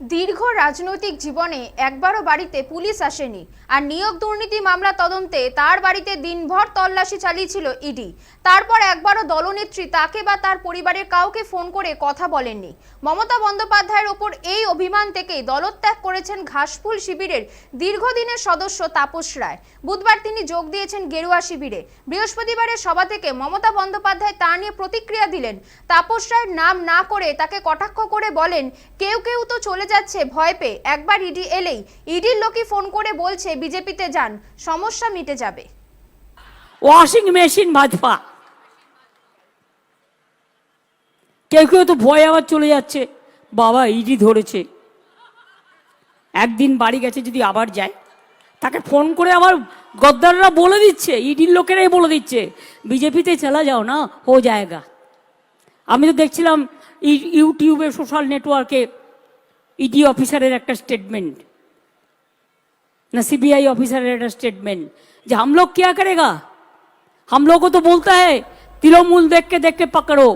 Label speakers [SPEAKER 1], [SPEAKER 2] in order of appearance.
[SPEAKER 1] দীর্ঘ রাজনৈতিক জীবনে একবারও বাড়িতে পুলিশ আসেনি আর নিয়োগ দুর্নীতি মামলা তদন্তে তার বাড়িতে দিনভর তল্লাশি চালিয়েছিল ইডি। তারপর একবারও দলনেত্রী তাকে বা তার পরিবারের কাউকে ফোন করে কথা বলেননি। মমতা বন্দ্যোপাধ্যায়ের ওপর এই অভিমান থেকেই দলত্যাগ করেছেন ঘাসফুল শিবিরের দীর্ঘদিনের সদস্য তাপস রায়। বুধবার তিনি যোগ দিয়েছেন গেরুয়া শিবিরে। বৃহস্পতিবারের সভা থেকে মমতা বন্দ্যোপাধ্যায় তা নিয়ে প্রতিক্রিয়া দিলেন। তাপস রায়ের নাম না করে তাকে কটাক্ষ করে বলেন, কেউ কেউ তো চলে যাচ্ছে, ভয় পেয়ে। একবার ইডি এলেই, ইডির লোকই ফোন করে বলছে, বিজেপিতে যান, সমস্যা মিটে যাবে।
[SPEAKER 2] Washing machine Bhajpa. কেউ কেউ তো ভয় আবার চলে যাচ্ছে, বাবা ইডি ধরেছে। একদিন বাড়ি গেছে, যদি আবার যায়, তাকে ফোন করে আবার গদ্দাররা বলে দিচ্ছে, ইডির লোকেরাই বলে দিচ্ছে, বিজেপিতে চলা যাও না, হো জায়গা। আমি তো দেখছিলাম ইউটিউবে, সোশ্যাল নেটওয়ার্কে ইডি অফিসারের একটা স্টেটমেন্ট ना सीबीआई ऑफिसर का स्टेटमेंट जो हम लोग क्या करेगा हम लोग को तो बोलता है तृणमूल देख के देख के पकड़ो